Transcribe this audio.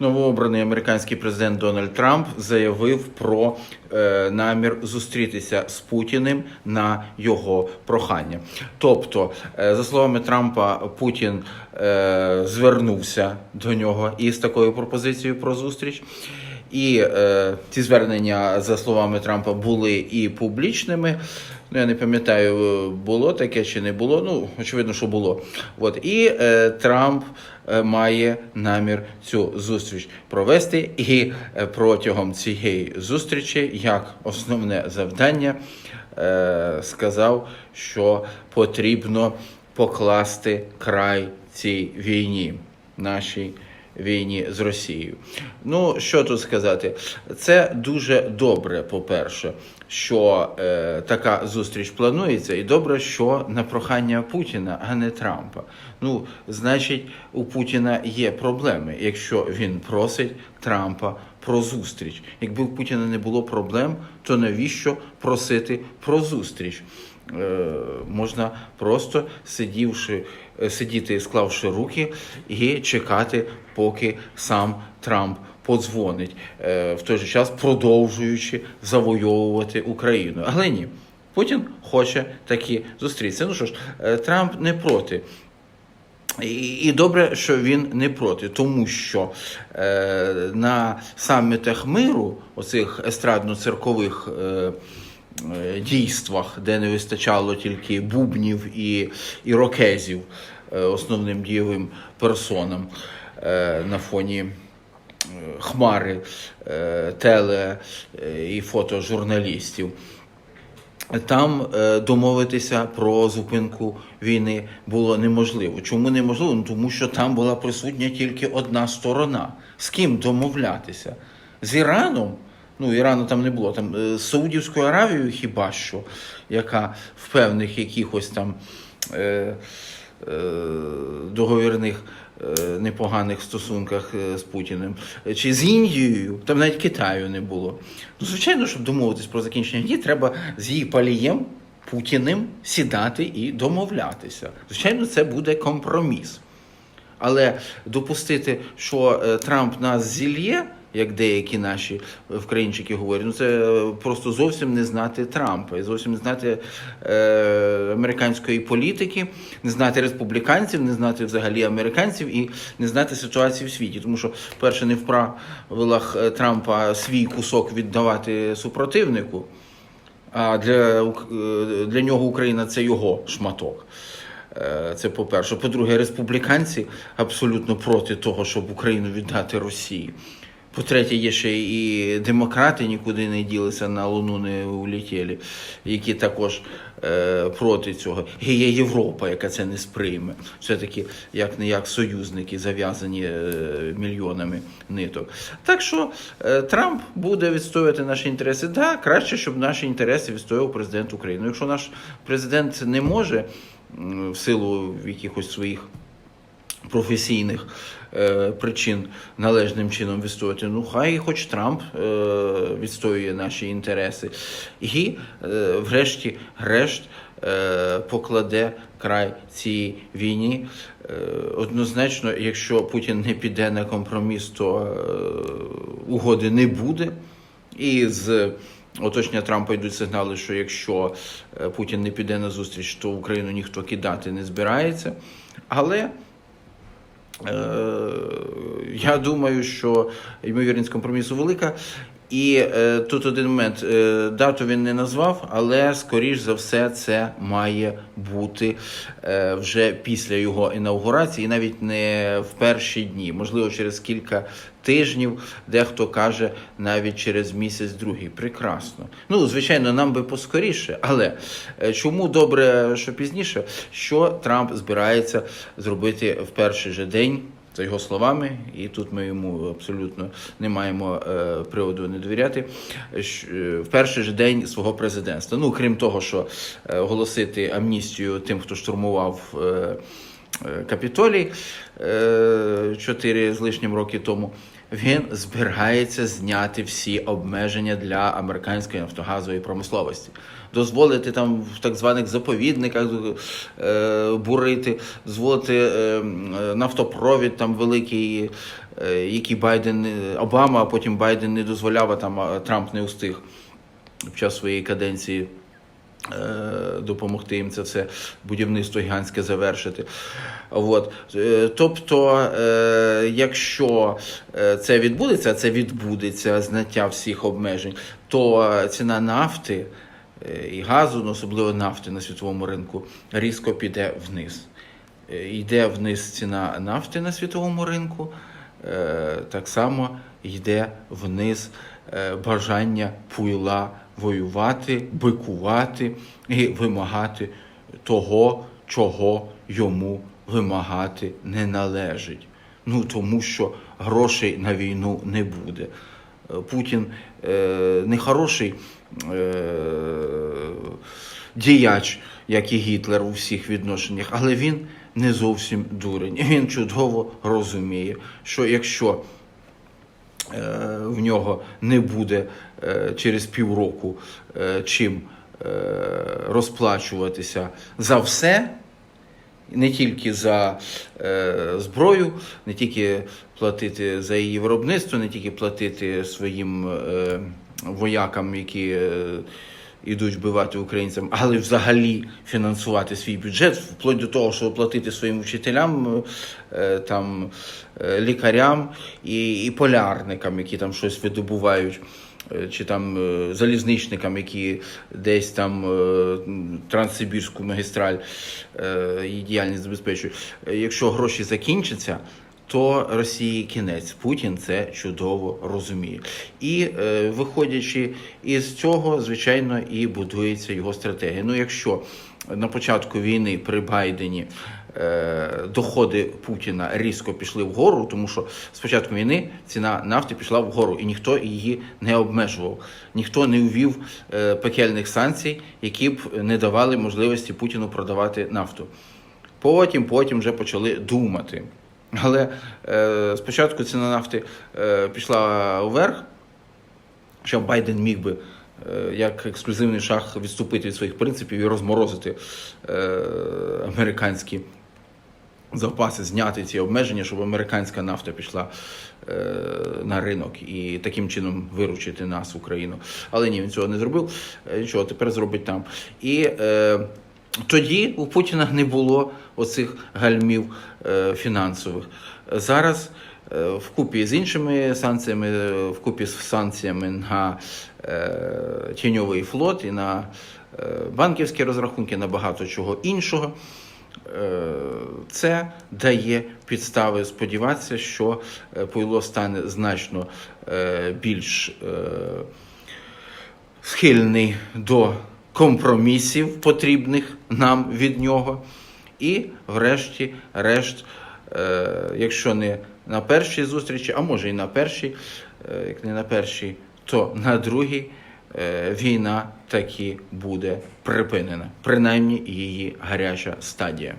новообраний американський президент Дональд Трамп заявив про е, намір зустрітися з Путіним на його прохання. Тобто, е, за словами Трампа, Путін е, звернувся до нього із такою пропозицією про зустріч. І е, ці звернення, за словами Трампа, були і публічними. Ну, я не пам'ятаю, було таке чи не було. Ну, очевидно, що було. От. І е, Трамп е, має намір цю зустріч провести. І е, протягом цієї зустрічі, як основне завдання, е, сказав, що потрібно покласти край цій війні, нашій війні з Росією. Ну, що тут сказати? Це дуже добре, по-перше, що е, така зустріч планується, і добре, що на прохання Путіна, а не Трампа. Ну, значить, у Путіна є проблеми, якщо він просить Трампа про зустріч. Якби у Путіна не було проблем, то навіщо просити про зустріч? Е, можна просто сидівши, е, сидіти, склавши руки і чекати, поки сам Трамп подзвонить, е, в той же час продовжуючи завойовувати Україну. Але ні, Путін хоче такі зустрітися. Ну що ж, Трамп не проти. І, добре, що він не проти, тому що е, на самітах миру, оцих естрадно-циркових е, дійствах, де не вистачало тільки бубнів і ірокезів е, основним дієвим персонам е, на фоні е, хмари е, теле е, і фотожурналістів. Там е, домовитися про зупинку війни було неможливо. Чому неможливо? Ну, тому що там була присутня тільки одна сторона. З ким домовлятися? З Іраном? Ну, Ірану там не було. Там е, з Саудівською Аравією хіба що, яка в певних якихось там е, е, договірних е, непоганих стосунках е, з Путіним, чи з Індією, там навіть Китаю не було. Ну, звичайно, щоб домовитись про закінчення дій, треба з її палієм Путіним сідати і домовлятися. Звичайно, це буде компроміс. Але допустити, що е, Трамп нас зільє, як деякі наші вкраїнчики говорять, ну це е, просто зовсім не знати Трампа, і зовсім не знати е, американської політики, не знати республіканців, не знати взагалі американців і не знати ситуації в світі. Тому що, перше, не в правилах е, Трампа свій кусок віддавати супротивнику. А для, е, для нього Україна це його шматок. Це по-перше. По-друге, республіканці абсолютно проти того, щоб Україну віддати Росії. По-третє, є ще і демократи нікуди не ділися, на Луну не улетіли, які також е, проти цього. І є Європа, яка це не сприйме. Все-таки як не як союзники зав'язані е, мільйонами ниток. Так що е, Трамп буде відстоювати наші інтереси. Так, краще, щоб наші інтереси відстоював президент України. Якщо наш президент не може в силу якихось своїх професійних е, причин належним чином відстоювати. Ну, хай хоч Трамп е, відстоює наші інтереси. І, е, врешті, решт, е, покладе край цій війні. Е, однозначно, якщо Путін не піде на компроміс, то е, угоди не буде. І з оточення Трампа йдуть сигнали, що якщо е, Путін не піде на зустріч, то Україну ніхто кидати не збирається. Але Я думаю, що ймовірність компромісу велика. І е, тут один момент. Е, дату він не назвав, але скоріш за все це має бути е, вже після його інаугурації, навіть не в перші дні, можливо, через кілька тижнів, дехто каже навіть через місяць другий. Прекрасно. Ну, звичайно, нам би поскоріше, але е, чому добре, що пізніше, що Трамп збирається зробити в перший же день. За його словами, і тут ми йому абсолютно не маємо е, приводу не довіряти. е, В перший же день свого президентства. Ну крім того, що е, оголосити амністію тим, хто штурмував Капітолій е, чотири з лишнім роки тому. Він збирається зняти всі обмеження для американської нафтогазової промисловості, дозволити там в так званих заповідниках е, бурити, дозволити е, е, нафтопровід там великий, е, який Байден е, Обама, а потім Байден не дозволяв, а там Трамп не встиг під час своєї каденції е, допомогти їм це все будівництво гігантське завершити. От. Е, Тобто, е, якщо е, це відбудеться, це відбудеться зняття всіх обмежень, то е, ціна нафти е, і газу, ну, особливо нафти на світовому ринку, різко піде вниз. Е, Йде вниз ціна нафти на світовому ринку, е, так само йде вниз е, бажання пуйла воювати, бикувати і вимагати того, чого йому вимагати не належить. Ну тому що грошей на війну не буде. Е, Путін е, не хороший е, діяч, як і Гітлер у всіх відношеннях, але він не зовсім дурень. Він чудово розуміє, що якщо в нього не буде е, через півроку е, чим е, розплачуватися за все, не тільки за е, зброю, не тільки платити за її виробництво, не тільки платити своїм е, воякам, які е, йдуть вбивати українцям, але взагалі фінансувати свій бюджет, вплоть до того, щоб платити своїм вчителям, е, там, е, лікарям і, і полярникам, які там щось видобувають. е, Чи там залізничникам, які десь там Транссибірську магістраль її діяльність забезпечують. Якщо гроші закінчаться, то Росії кінець. Путін це чудово розуміє. І е, виходячи із цього, звичайно, і будується його стратегія. Ну, якщо на початку війни при Байдені е, доходи Путіна різко пішли вгору, тому що з початку війни ціна нафти пішла вгору, і ніхто її не обмежував. Ніхто не ввів е, пекельних санкцій, які б не давали можливості Путіну продавати нафту. Потім, потім вже почали думати. Але е, спочатку ціна нафти е, пішла вверх, що Байден міг би е, як ексклюзивний шаг відступити від своїх принципів і розморозити е, американські запаси, зняти ці обмеження, щоб американська нафта пішла е, на ринок і таким чином виручити нас, Україну. Але ні, він цього не зробив. Е, Нічого, тепер зробить там. І е, тоді у Путіна не було оцих гальмів е, фінансових. Зараз е, вкупі з іншими санкціями, е, вкупі з санкціями на тіньовий флот і на банківські розрахунки, на багато чого іншого. Це дає підстави сподіватися, що Пуйло стане значно більш схильний до компромісів, потрібних нам від нього. І, врешті-решт, е, якщо не на першій зустрічі, а може і на першій, е, як не на першій, то на другій е, війна таки буде припинена, принаймні її гаряча стадія.